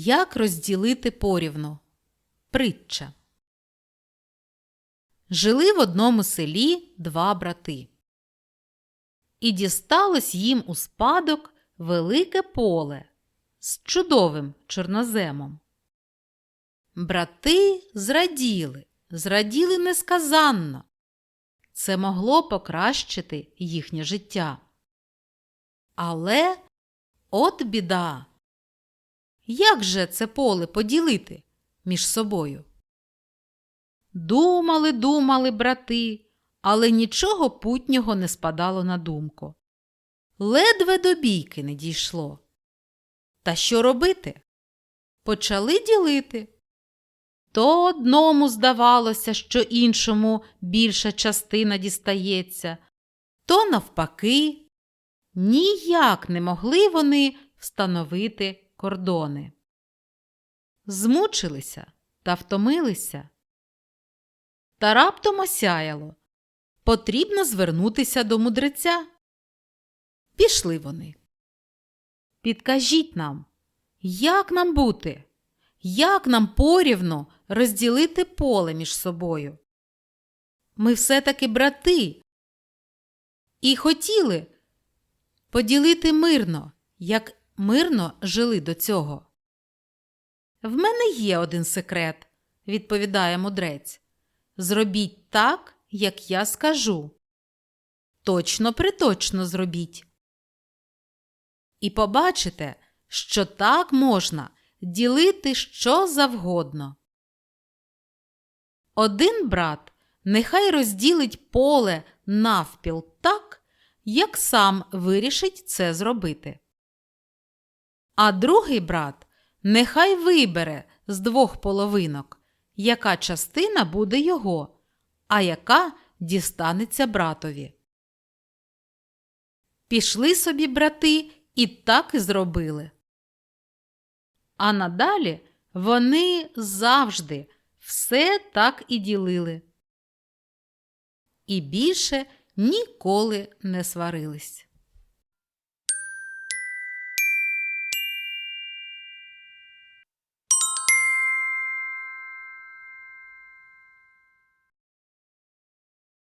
Як розділити порівну? Притча. Жили в одному селі два брати. І дісталось їм у спадок велике поле з чудовим чорноземом. Брати зраділи, зраділи несказанно. Це могло покращити їхнє життя. Але от біда. Як же це поле поділити між собою? Думали, думали брати, але нічого путнього не спадало на думку. Ледве до бійки не дійшло. Та що робити? Почали ділити. То одному здавалося, що іншому більша частина дістається, то навпаки. Ніяк не могли вони встановити кордони. Змучилися та втомилися. Та раптом осяяло. Потрібно звернутися до мудреця. Пішли вони. Підкажіть нам, як нам бути? Як нам порівно розділити поле між собою? Ми все-таки брати. І хотіли поділити мирно, як мирно жили до цього. В мене є один секрет, відповідає мудрець. Зробіть так, як я скажу. Точно приточно зробіть. І побачите, що так можна ділити що завгодно. Один брат нехай розділить поле навпіл так, як сам вирішить це зробити. А другий брат нехай вибере з двох половинок, яка частина буде його, а яка дістанеться братові. Пішли собі брати і так і зробили. А надалі вони завжди все так і ділили. І більше ніколи не сварились.